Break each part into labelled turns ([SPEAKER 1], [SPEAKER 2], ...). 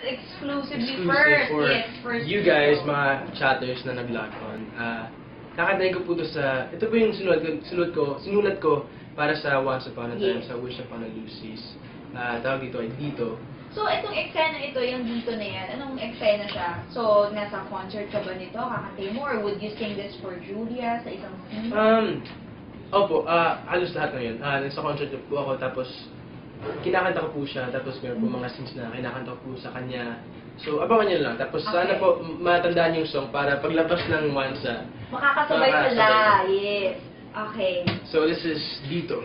[SPEAKER 1] Exclusively
[SPEAKER 2] exclusive
[SPEAKER 1] first.
[SPEAKER 2] for
[SPEAKER 1] yes, first.
[SPEAKER 2] you guys, mga chatters na nag-log on. Ah, kakantahin ko po to sa, ito po yung sinulat ko, sinulat ko, sinulat ko para sa Once Upon a Time,
[SPEAKER 1] Yes.
[SPEAKER 2] sa Wish Upon a Lucy's. Ah, tawag dito ay Dito.
[SPEAKER 1] So, itong eksena ito, yung dito na yan, anong eksena siya? So, nasa concert ka ba nito? Kakantay mo? Or would you sing this for Julia sa isang scene?
[SPEAKER 2] Um, opo, ah, halos lahat na yun. Ah, nasa concert po ako, tapos kinakanta ko po siya, tapos meron po mga scenes na kinakanta ko po sa kanya. So, abangan nyo lang. Tapos sana
[SPEAKER 1] Okay.
[SPEAKER 2] po m- matandaan yung song para paglabas ng Wansa.
[SPEAKER 1] Makakasabay.
[SPEAKER 2] Makakasabay.
[SPEAKER 1] Yes. Okay.
[SPEAKER 2] So, this is Dito.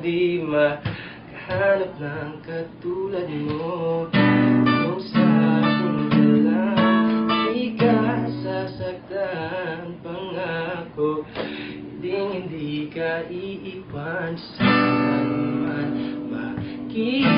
[SPEAKER 2] Di makahanap ng katulad mo. Kung sa akin lang di sasaktan Pangako hindi hindi ka iiwan Sana naman makita